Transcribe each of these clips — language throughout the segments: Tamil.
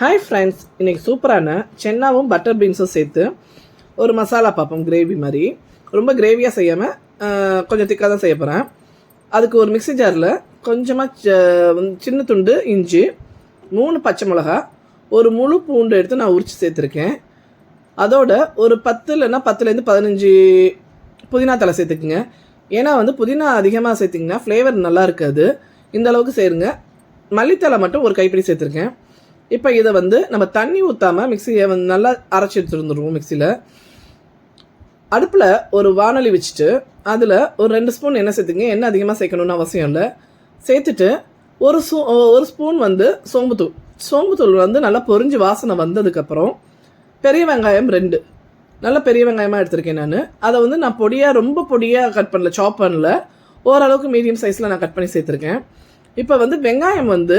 ஹாய் ஃப்ரெண்ட்ஸ் இன்றைக்கி சூப்பரான சென்னாவும் பட்டர் பீன்ஸும் சேர்த்து ஒரு மசாலா பார்ப்போம் கிரேவி மாதிரி. ரொம்ப கிரேவியாக செய்யாமல் கொஞ்சம் திக்காக தான் செய்ய போகிறேன் அதுக்கு ஒரு மிக்ஸி ஜாரில் கொஞ்சமாக சின்ன துண்டு இஞ்சி மூணு பச்சை மிளகா ஒரு முழு பூண்டு எடுத்து நான் உரித்து சேர்த்துருக்கேன். அதோட ஒரு பத்து இல்லைன்னா பத்துலேருந்து பதினஞ்சு புதினா தலை சேர்த்துக்குங்க. ஏன்னா வந்து புதினா அதிகமாக சேர்த்திங்கன்னா ஃப்ளேவர் நல்லா இருக்காது. இந்த அளவுக்கு சேருங்க. மல்லித்தலை மட்டும் ஒரு கைப்பிடி சேர்த்துருக்கேன். இப்போ இதை வந்து நம்ம தண்ணி ஊற்றாமல் மிக்சியை வந்து நல்லா அரைச்சி எடுத்துருந்துருவோம் மிக்சியில் அடுப்பில் ஒரு வானொலி வச்சுட்டு அதில் ஒரு ரெண்டு ஸ்பூன் எண்ணெய் சேர்த்துங்க. எண்ணெய் அதிகமாக சேர்க்கணுன்னு அவசியம் இல்லை. சேர்த்துட்டு ஒரு ஸ்பூ ஒரு ஸ்பூன் வந்து சோம்புத்தூள். சோம்புத்தூள் வந்து நல்லா பொரிஞ்சு வாசனை வந்ததுக்கப்புறம் பெரிய வெங்காயம் ரெண்டு. நல்ல பெரிய வெங்காயமாக எடுத்திருக்கேன் நான். அதை வந்து நான் பொடியாக ரொம்ப பொடியாக கட் பண்ணல சாப் பண்ணல. ஓரளவுக்கு மீடியம் சைஸில் நான் கட் பண்ணி சேர்த்துருக்கேன். இப்போ வந்து வெங்காயம் வந்து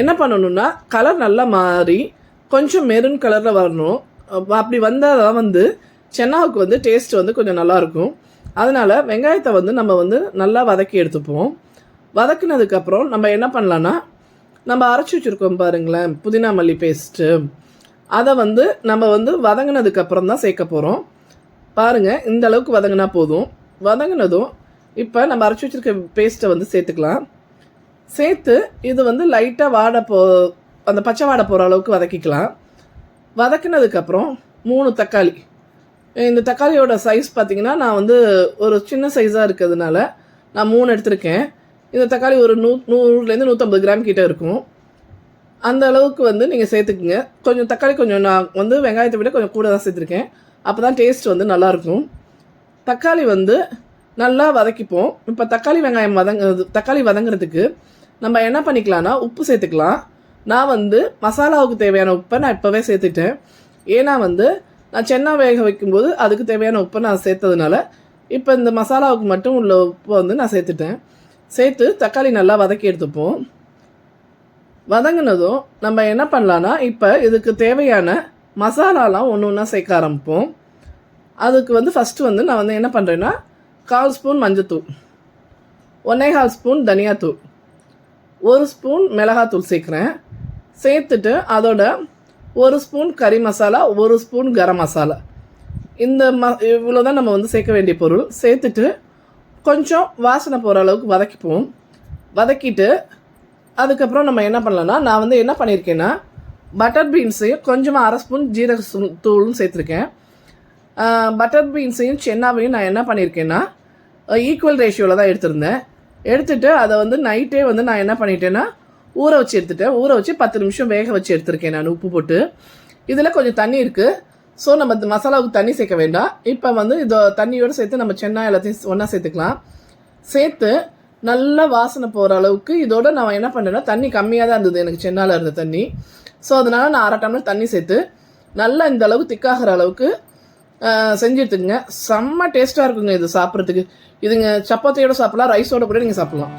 என்ன பண்ணணும்னா கலர் நல்லா மாறி கொஞ்சம் மெரூன் கலரில் வரணும். அப்படி வந்தால் தான் வந்து சென்னாவுக்கு வந்து டேஸ்ட் வந்து கொஞ்சம் நல்லாயிருக்கும். அதனால் வெங்காயத்தை வந்து நம்ம வந்து நல்லா வதக்கி எடுத்துப்போம். வதக்குனதுக்கப்புறம் நம்ம என்ன பண்ணலான்னா நம்ம அரைச்சி வச்சுருக்கோம் பாருங்களேன் புதினா மல்லி பேஸ்ட்டு அதை வந்து நம்ம வந்து வதங்கினதுக்கப்புறம் தான் சேர்க்க போகிறோம் பாருங்கள் இந்த அளவுக்கு வதங்கினா போதும். வதங்கினதும் இப்போ நம்ம அரைச்சி வச்சிருக்க பேஸ்ட்டை வந்து சேர்த்துக்கலாம். சேர்த்து இது வந்து லைட்டாக வாட போ அந்த பச்சை வாடை போகிற அளவுக்கு வதக்கிக்கலாம். வதக்கினதுக்கப்புறம் மூணு தக்காளி. இந்த தக்காளியோட சைஸ் பார்த்தீங்கன்னா நான் வந்து ஒரு சின்ன சைஸாக இருக்கிறதுனால நான் மூணு எடுத்திருக்கேன். இந்த தக்காளி ஒரு நூ நூறுலேருந்து நூற்றம்பது கிராம் கிட்டே இருக்கும். அந்த அளவுக்கு வந்து நீங்கள் சேர்த்துக்குங்க. கொஞ்சம் தக்காளி கொஞ்சம் நான் வந்து வெங்காயத்தை விட கொஞ்சம் கூட தான் சேர்த்துருக்கேன். அப்போ தான் டேஸ்ட் வந்து நல்லாயிருக்கும் தக்காளி வந்து நல்லா வதக்கிப்போம். இப்போ தக்காளி வெங்காயம் வதங்க தக்காளி வதங்குறதுக்கு நம்ம என்ன பண்ணிக்கலாம்னா உப்பு சேர்த்துக்கலாம். நான் வந்து மசாலாவுக்கு தேவையான உப்பை நான் இப்போவே சேர்த்துட்டேன். ஏன்னா வந்து நான் சென்னா வேக வைக்கும்போது அதுக்கு தேவையான உப்பை நான் சேர்த்ததுனால இப்போ இந்த மசாலாவுக்கு மட்டும் உள்ள உப்பை வந்து நான் சேர்த்துட்டேன். சேர்த்து தக்காளி நல்லா வதக்கி எடுத்துப்போம். வதங்கினதும் நம்ம என்ன பண்ணலான்னா இப்போ இதுக்கு தேவையான மசாலாலாம் ஒன்று ஒன்றா சேர்க்க ஆரம்பிப்போம். அதுக்கு வந்து ஃபஸ்ட்டு வந்து நான் வந்து என்ன பண்ணுறேன்னா கால் ஸ்பூன் மஞ்சத்தூள். ஒன்றே கால் ஸ்பூன் தனியாத்தூள். ஒரு ஸ்பூன் மிளகாத்தூள் சேர்க்குறேன். சேர்த்துட்டு அதோட ஒரு ஸ்பூன் கறி மசாலா ஒரு ஸ்பூன் கரம் மசாலா. இந்த ம இவ்வளோ தான் நம்ம வந்து சேர்க்க வேண்டிய பொருள். சேர்த்துட்டு கொஞ்சம் வாசனை போகிற அளவுக்கு வதக்கிப்போம். வதக்கிட்டு அதுக்கப்புறம் நம்ம என்ன பண்ணலன்னா நான் வந்து என்ன பண்ணியிருக்கேன்னா பட்டர் பீன்ஸையும் கொஞ்சமாக அரை ஸ்பூன் ஜீரக தூளும் சேர்த்துருக்கேன். பட்டர் பீன்ஸையும் சென்னாவையும் நான் என்ன பண்ணியிருக்கேன்னா ஈக்குவல் ரேஷியோவில் தான் எடுத்திருந்தேன். எடுத்துகிட்டு அதை வந்து நைட்டே வந்து நான் என்ன பண்ணிட்டேன்னா ஊற வச்சு எடுத்துட்டேன். ஊற வச்சு பத்து நிமிஷம் வேக வச்சு எடுத்திருக்கேன் நான் உப்பு போட்டு. இதில் கொஞ்சம் தண்ணி இருக்குது ஸோ நம்ம மசாலாவுக்கு தண்ணி சேர்க்க வேண்டாம். இப்போ வந்து இதோ தண்ணியோடு சேர்த்து நம்ம சென்னா எல்லாத்தையும் ஒன்றா சேர்த்துக்கலாம். சேர்த்து நல்லா வாசனை போகிற அளவுக்கு இதோட நான் என்ன பண்ணேன்னா தண்ணி கம்மியாக தான் இருந்தது எனக்கு சென்னால இருந்த தண்ணி. ஸோ அதனால் நான் அரை டம்ளர் தண்ணி சேர்த்து நல்லா இந்த அளவுக்கு திக்காகிற அளவுக்கு செஞ்சு எடுத்துக்கங்க செம்ம டேஸ்ட்டாக இருக்குங்க இது சாப்பிட்றதுக்கு. இதுங்க சப்பாத்தியோட சாப்பிடலாம் ரைஸோட கூட நீங்கள் சாப்பிட்லாம்.